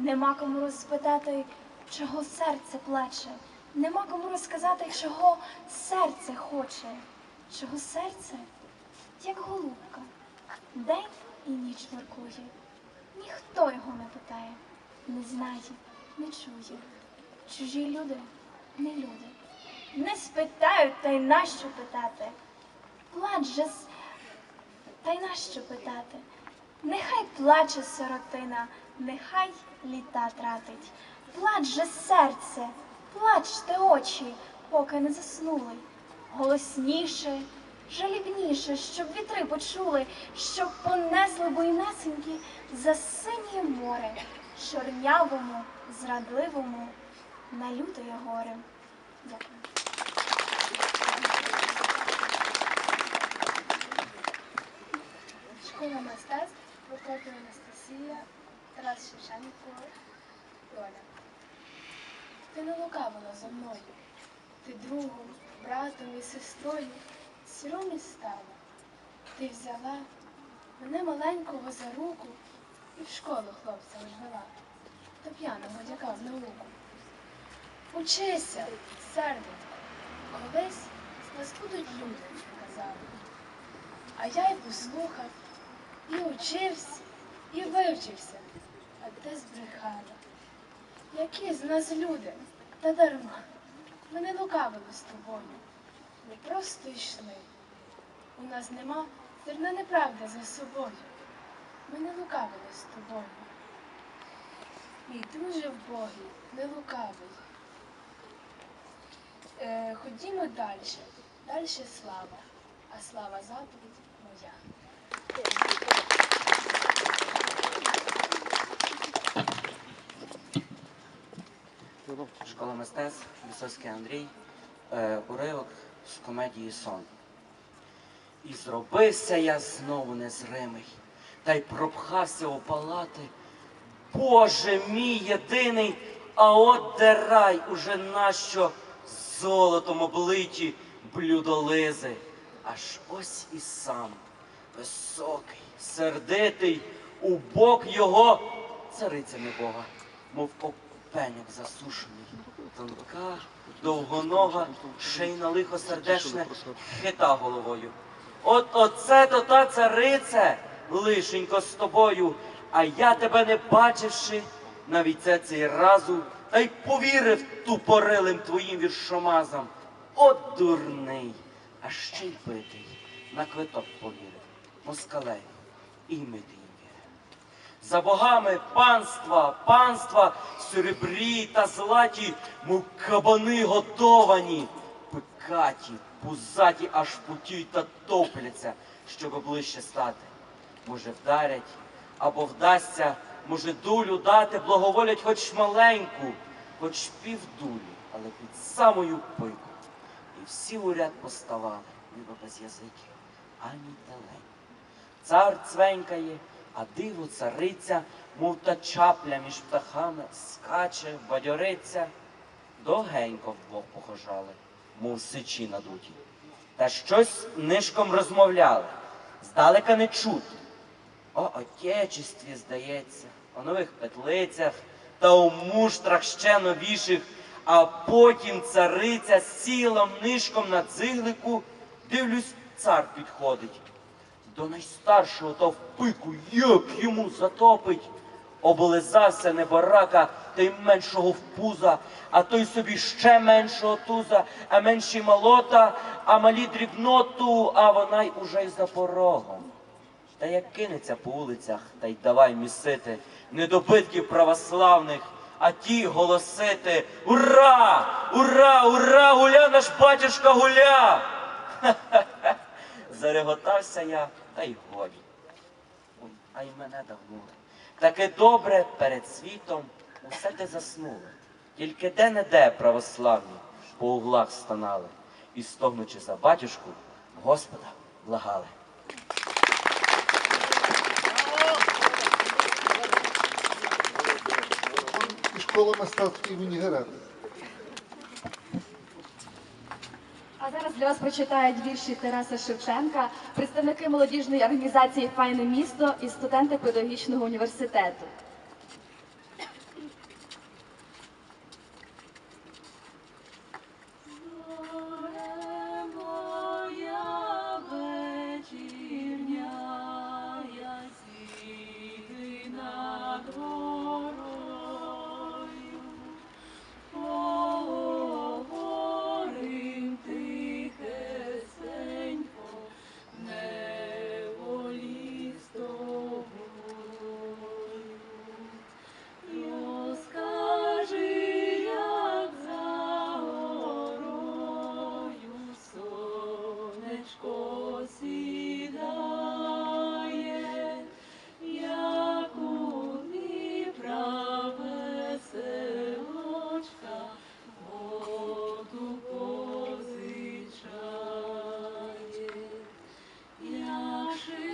Нема кому розпитати, чого серце плаче, нема кому розказати, чого серце хоче, чого серце, як голубка, день і ніч воркує. Ніхто його не питає, не знає, не чує. Чужі люди не люди. Не спитають, та й нащо питати? Плач же, та й нащо питати? Нехай плаче сиротина, нехай літа тратить. Плач же серце, плачте очі, поки не заснули. Голосніше, жалібніше, щоб вітри почули, щоб понесли буйнесенькі за синє море, чорнявому, зрадливому, на лютоє горе. Дякую. Школа мистецтв Прокопів Анастасія, Тарас Шевченко, Доля. Ти не лукавила зо мною, ти другом, братом і сестрою сіромі стала. Ти взяла мене маленького за руку і в школу хлопця відвела, та п'яного дяка в науку. Учися, серденько, колись з нас будуть люди, казали. А я й послухав, і учився, і вивчився, а де збрехала. Які з нас люди, та дарма. Ми не лукавили з тобою. Ми просто йшли. У нас нема зерна неправди за собою. Ми не лукавили з тобою. Мій друже в Богі, не лукавий. Е, ходімо далі. Далі слава, а слава заповідь моя. Школа мистецтв, Лісовський Андрій, е, уривок з комедії Сон. І зробився я знову незримий, та й пропхався у палати. Боже мій єдиний, а от де рай уже нащо золотом облиті блюдолизи. Аж ось і сам, високий, сердитий, у бок його царицями Бога, мов опеньок засушений, довгонога, шийна лихо сердешне, хита головою. От оце то та царице, лишенько з тобою, а я тебе не бачивши, навіть це цей разу, та й повірив тупорилим твоїм віршомазам. От дурний, а ще й битий, на квиток повірив, москалею, і мити їм вірив. За богами панства, панства, серебрі та златі, мов кабани готовані, пикаті, пузаті аж путють та топляться, щоб ближче стати. Може, вдарять або вдасться, може, дулю дати, благоволять хоч маленьку, хоч півдулі, але під самою пику. І всі в уряд поставали, ніби без язиків, ані телень. Цар цвенькає, а диво цариця, мов та чапля між птахами, скаче, бадьориться. Довгенько вдвох похожали, мов сичі надуті. Та щось нишком розмовляли, здалека не чути. О отечестві, здається, о нових петлицях та у муштрах ще новіших, а потім цариця сіла нишком на циглику, дивлюсь, цар підходить. До найстаршого то в пику, як йому затопить. Облизався небарака, та й меншого в пуза, а той собі ще меншого туза, а менші молота, а малі дрібноту, а вона й уже й за порогом. Та як кинеться по вулицях, та й давай місити недобитків православних, а ті голосити Ура! Ура! Ура! Гуля наш батюшка гуля! Зареготався я, та й годі. А й мене давнули. Таке добре перед світом усе те заснули. Тільки де-не-де православні по углах станали і, стогнучи за батюшку, Господа благали. школа мистецтв імені Герети. А зараз для вас прочитають вірші Тараса Шевченка, представники молодіжної організації Файне місто і студенти педагогічного університету. скажи.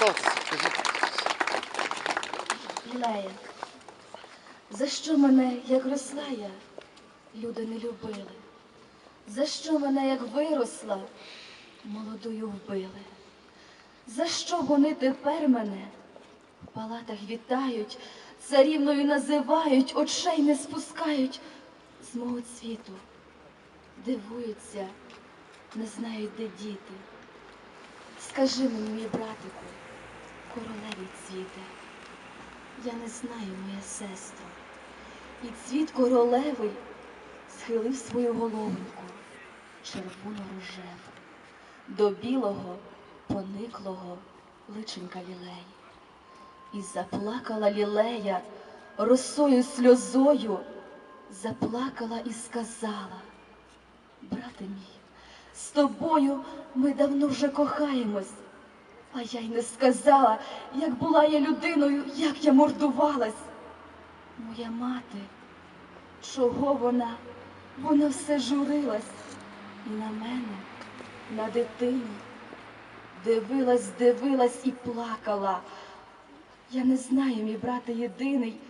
Скажіть. Лілея, за що мене, як росла я, люди не любили? За що мене, як виросла, молодою вбили? За що вони тепер мене в палатах вітають, царівною називають, очей не спускають з мого цвіту, дивуються, не знають, де діти. Скажи мені, мій братику, королеві цвіте. Я не знаю, моя сестро. І цвіт королевий схилив свою головоньку, червоно рожеву, до білого, пониклого личенька лілей. І заплакала лілея росою сльозою, заплакала і сказала, брате мій, з тобою ми давно вже кохаємось. А я й не сказала, як була я людиною, як я мордувалась. Моя мати, чого вона? Вона все журилась і на мене, на дитину. Дивилась, дивилась і плакала. Я не знаю, мій брате єдиний,